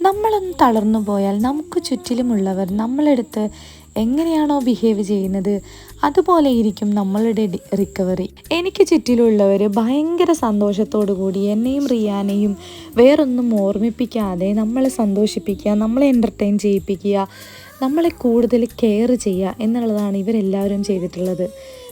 നമ്മളൊന്ന് തളർന്നു പോയാൽ നമുക്ക് ചുറ്റിലുമുള്ളവർ നമ്മളെടുത്ത് എങ്ങനെയാണോ ബിഹേവ് ചെയ്യുന്നത് അതുപോലെ ഇരിക്കും നമ്മളുടെ റിക്കവറി എനിക്ക് ചുറ്റിലുള്ളവർ ഭയങ്കര സന്തോഷത്തോടു കൂടി എന്നെയും റിയാനെയും വേറൊന്നും ഓർമ്മിപ്പിക്കാതെ നമ്മളെ സന്തോഷിപ്പിക്കുക നമ്മളെ എന്റർടൈൻ ചെയ്യിപ്പിക്കുക നമ്മളെ കൂടുതൽ കെയർ ചെയ്യുക എന്നുള്ളതാണ് ഇവരെല്ലാവരും ചെയ്തിട്ടുള്ളത്.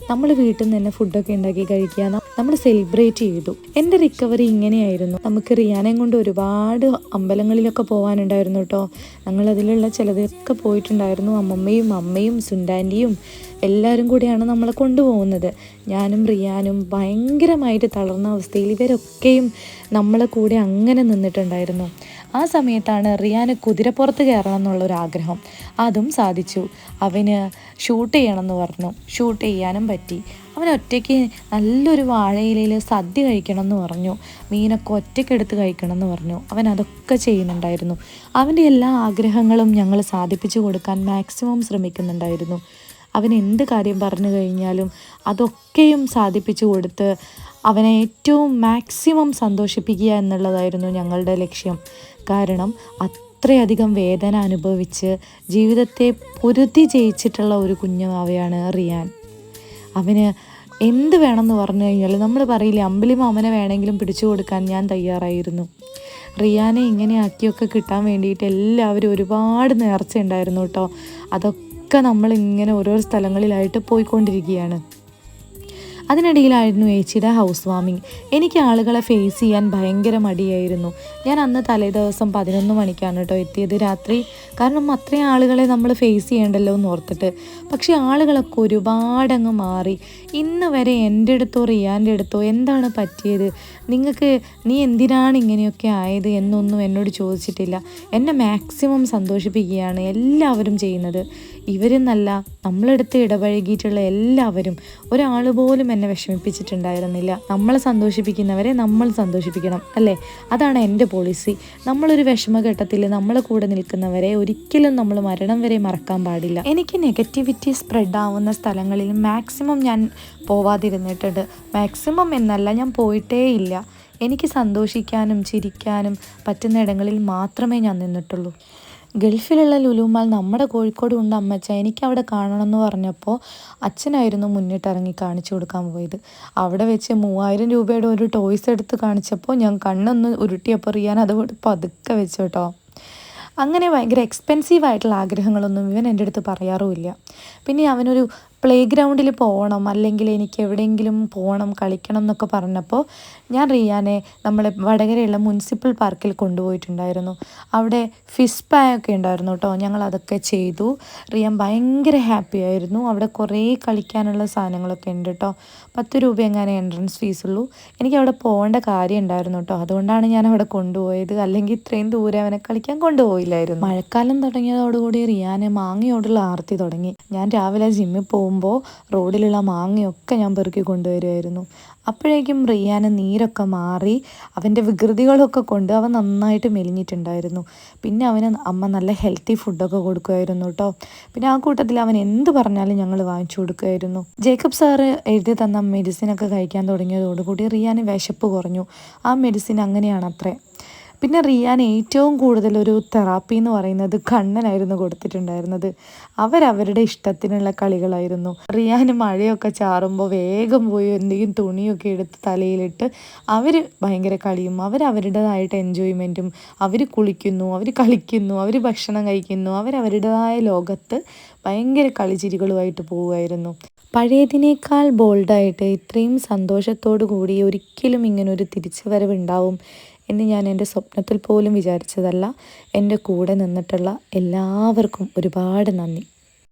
നമ്മൾ വീട്ടിൽ നിന്ന് തന്നെ ഫുഡൊക്കെ ഉണ്ടാക്കി കഴിക്കുക നമ്മൾ സെലിബ്രേറ്റ് ചെയ്തു. എന്റെ റിക്കവറി ഇങ്ങനെയായിരുന്നു. നമുക്ക് റിയാനയും കൊണ്ട് ഒരുപാട് അമ്പലങ്ങളിലൊക്കെ പോകാനുണ്ടായിരുന്നു കേട്ടോ. ഞങ്ങളതിലുള്ള ചിലതൊക്കെ പോയിട്ടുണ്ടായിരുന്നു. അമ്മമ്മയും അമ്മയും സുൻഡാന്റിയും എല്ലാവരും കൂടിയാണ് നമ്മളെ കൊണ്ടുപോകുന്നത്. ഞാനും റിയാനും ഭയങ്കരമായിട്ട് തളർന്ന അവസ്ഥയിൽ ഇവരൊക്കെയും നമ്മളെ കൂടെ അങ്ങനെ നിന്നിട്ടുണ്ടായിരുന്നു. ആ സമയത്താണ് റിയാന് കുതിരപ്പുറത്ത് കയറണം എന്നുള്ളൊരു ആഗ്രഹം അതും സാധിച്ചു. അവന് ഷൂട്ട് ചെയ്യണമെന്ന് പറഞ്ഞു. ഷൂട്ട് ചെയ്യാനും പറ്റി. അവൻ ഒറ്റയ്ക്ക് നല്ലൊരു വാഴയിലയിൽ സദ്യ കഴിക്കണം എന്ന് പറഞ്ഞു. മീനൊക്കെ ഒറ്റയ്ക്ക് എടുത്ത് കഴിക്കണം എന്ന് പറഞ്ഞു. അവൻ അതൊക്കെ ചെയ്യുന്നുണ്ടായിരുന്നു. അവന്റെ എല്ലാ ആഗ്രഹങ്ങളും ഞങ്ങൾ സാധിപ്പിച്ചു കൊടുക്കാൻ മാക്സിമം ശ്രമിക്കുന്നുണ്ടായിരുന്നു. അവൻ എന്ത് കാര്യം പറഞ്ഞു കഴിഞ്ഞാലും അതൊക്കെയും സാധിപ്പിച്ചു കൊടുത്ത് അവനെ ഏറ്റവും മാക്സിമം സന്തോഷിപ്പിക്കുക എന്നുള്ളതായിരുന്നു ഞങ്ങളുടെ ലക്ഷ്യം. കാരണം അത്രയധികം വേദന അനുഭവിച്ച് ജീവിതത്തെ പൊരുതി ജയിച്ചിട്ടുള്ള ഒരു കുഞ്ഞുമാവയാണ് റിയാൻ. അവന് എന്ത് വേണമെന്ന് പറഞ്ഞു കഴിഞ്ഞാൽ നമ്മൾ പറയില്ലേ അമ്പിളി മാമനെ വേണമെങ്കിലും പിടിച്ചു കൊടുക്കാൻ ഞാൻ തയ്യാറായിരുന്നു. റിയാനെ ഇങ്ങനെ ആക്കിയൊക്കെ കിട്ടാൻ വേണ്ടിയിട്ട് എല്ലാവരും ഒരുപാട് നേർച്ച ഉണ്ടായിരുന്നു കേട്ടോ. അതൊക്കെ നമ്മൾ ഇങ്ങനെ ഓരോ സ്ഥലങ്ങളിലായിട്ട് പോയിക്കൊണ്ടിരിക്കുകയാണ്. അതിനിടയിലായിരുന്നു ഏച്ചിയുടെ ഹൗസ് വാമിങ് എനിക്ക് ആളുകളെ ഫേസ് ചെയ്യാൻ ഭയങ്കര മടിയായിരുന്നു. ഞാൻ അന്ന് തലേ ദിവസം പതിനൊന്ന് മണിക്കാണ് കേട്ടോ എത്തിയത് രാത്രി. കാരണം അത്രയും ആളുകളെ നമ്മൾ ഫേസ് ചെയ്യണ്ടല്ലോ എന്ന് ഓർത്തിട്ട്. പക്ഷേ ആളുകളൊക്കെ ഒരുപാടങ്ങ് മാറി. ഇന്ന് വരെ എന്റെ അടുത്തോ റിയാന്റെ അടുത്തോ എന്താണ് പറ്റിയത്? നിങ്ങൾക്ക് നീ എന്തിനാണ് ഇങ്ങനെയൊക്കെ ആയത് എന്നൊന്നും എന്നോട് ചോദിച്ചിട്ടില്ല. എന്നെ മാക്സിമം സന്തോഷിപ്പിക്കുകയാണ് എല്ലാവരും ചെയ്യുന്നത്. ഇവരെന്നല്ല നമ്മളെടുത്ത് ഇടപഴകിയിട്ടുള്ള എല്ലാവരും. ഒരാൾ പോലും എന്നെ വിഷമിപ്പിച്ചിട്ടുണ്ടായിരുന്നില്ല. നമ്മളെ സന്തോഷിപ്പിക്കുന്നവരെ നമ്മൾ സന്തോഷിപ്പിക്കണം അല്ലേ? അതാണ് എന്റെ പോളിസി നമ്മളൊരു വിഷമഘട്ടത്തിൽ നമ്മളെ കൂടെ നിൽക്കുന്നവരെ ഒരിക്കലും നമ്മൾ മരണം വരെ മറക്കാൻ പാടില്ല. എനിക്ക് നെഗറ്റിവിറ്റി സ്പ്രെഡ് ആവുന്ന സ്ഥലങ്ങളിൽ മാക്സിമം ഞാൻ പോവാതിരുന്നിട്ടുണ്ട്. മാക്സിമം എന്നല്ല ഞാൻ പോയിട്ടേ ഇല്ല. എനിക്ക് സന്തോഷിക്കാനും ചിരിക്കാനും പറ്റുന്ന ഇടങ്ങളിൽ മാത്രമേ ഞാൻ നിന്നിട്ടുള്ളൂ. ഗൾഫിലുള്ള ലുലുമാൽ നമ്മുടെ കോഴിക്കോട് ഉണ്ട് അമ്മച്ച എനിക്ക് അവിടെ കാണണം എന്ന് പറഞ്ഞപ്പോൾ അച്ഛനായിരുന്നു മുന്നിട്ടിറങ്ങി കാണിച്ചു കൊടുക്കാൻ പോയത്. അവിടെ വെച്ച് മൂവായിരം രൂപയുടെ ഒരു ടോയ്സ് എടുത്ത് കാണിച്ചപ്പോൾ ഞാൻ കണ്ണൊന്ന് ഉരുട്ടിയപ്പോൾ റിയാൻ അത് പതുക്കെ വെച്ചു കേട്ടോ. അങ്ങനെ ഭയങ്കര എക്സ്പെൻസീവ് ആയിട്ടുള്ള ആഗ്രഹങ്ങളൊന്നും ഇവൻ എന്റെ അടുത്ത് പറയാറുമില്ല. പിന്നെ അവനൊരു പ്ലേ ഗ്രൗണ്ടിൽ പോകണം അല്ലെങ്കിൽ എനിക്ക് എവിടെയെങ്കിലും പോകണം കളിക്കണം എന്നൊക്കെ പറഞ്ഞപ്പോൾ ഞാൻ റിയാനെ നമ്മളെ വടകരയുള്ള മുനിസിപ്പൽ പാർക്കിൽ കൊണ്ടുപോയിട്ടുണ്ടായിരുന്നു. അവിടെ ഫിഷ് പായൊക്കെ ഉണ്ടായിരുന്നു കേട്ടോ ഞങ്ങൾ അതൊക്കെ ചെയ്തു. റിയാൻ ഭയങ്കര ഹാപ്പി ആയിരുന്നു. അവിടെ കുറേ കളിക്കാനുള്ള സാധനങ്ങളൊക്കെ ഉണ്ട് കേട്ടോ പത്ത് രൂപ എങ്ങനെ എൻട്രൻസ് ഉള്ളൂ. എനിക്ക് അവിടെ പോകേണ്ട കാര്യം ഉണ്ടായിരുന്നു കേട്ടോ അതുകൊണ്ടാണ് ഞാൻ അവിടെ കൊണ്ടുപോയത്. അല്ലെങ്കിൽ ഇത്രയും ദൂരെ അവനെ കളിക്കാൻ കൊണ്ടുപോയില്ലായിരുന്നു. മഴക്കാലം തുടങ്ങിയതോടുകൂടി റിയാനെ മാങ്ങയോടുള്ള ആർത്തി തുടങ്ങി. ഞാൻ രാവിലെ ജിമ്മിൽ പോകുമ്പോൾ റോഡിലുള്ള മാങ്ങയൊക്കെ ഞാൻ പെറുക്കി കൊണ്ടുവരുമായിരുന്നു അപ്പോഴേക്കും റിയാന് നീരൊക്കെ മാറി അവന്റെ വികൃതികളൊക്കെ കൊണ്ട് അവൻ നന്നായിട്ട് മെലിഞ്ഞിട്ടുണ്ടായിരുന്നു. പിന്നെ അവന് അമ്മ നല്ല ഹെൽത്തി ഫുഡൊക്കെ കൊടുക്കുമായിരുന്നു കേട്ടോ. പിന്നെ ആ കൂട്ടത്തിൽ അവൻ എന്ത് പറഞ്ഞാലും ഞങ്ങൾ വാങ്ങിച്ചു കൊടുക്കുമായിരുന്നു ജേക്കബ് സാറ് എഴുതി തന്ന മെഡിസിനൊക്കെ കഴിക്കാൻ തുടങ്ങിയതോടുകൂടി റിയാന് വിശപ്പ് കുറഞ്ഞു. ആ മെഡിസിൻ അങ്ങനെയാണ് അത്രേ. പിന്നെ റിയാൻ ഏറ്റവും കൂടുതൽ ഒരു തെറാപ്പി എന്ന് പറയുന്നത് കണ്ണനായിരുന്നു കൊടുത്തിട്ടുണ്ടായിരുന്നത്. അവരവരുടെ ഇഷ്ടത്തിനുള്ള കളികളായിരുന്നു. റിയാൻ മഴയൊക്കെ ചാറുമ്പോൾ വേഗം പോയി എന്തെങ്കിലും തുണിയൊക്കെ എടുത്ത് തലയിലിട്ട് അവർ ഭയങ്കര കളിയും അവരവരുടേതായിട്ട് എൻജോയ്മെന്റും അവർ കുളിക്കുന്നു അവർ കളിക്കുന്നു അവർ ഭക്ഷണം കഴിക്കുന്നു അവരവരുടേതായ ലോകത്ത് ഭയങ്കര കളിച്ചിരികളുമായിട്ട് പോവുമായിരുന്നു. പഴയതിനേക്കാൾ ബോൾഡായിട്ട് ഇത്രയും സന്തോഷത്തോടു കൂടി ഒരിക്കലും ഇങ്ങനൊരു തിരിച്ചു വരവുണ്ടാവും എന്ന് ഞാൻ എന്റെ സ്വപ്നത്തിൽ പോലും വിചാരിച്ചതല്ല. എന്റെ കൂടെ നിന്നിട്ടുള്ള എല്ലാവർക്കും ഒരുപാട് നന്ദി.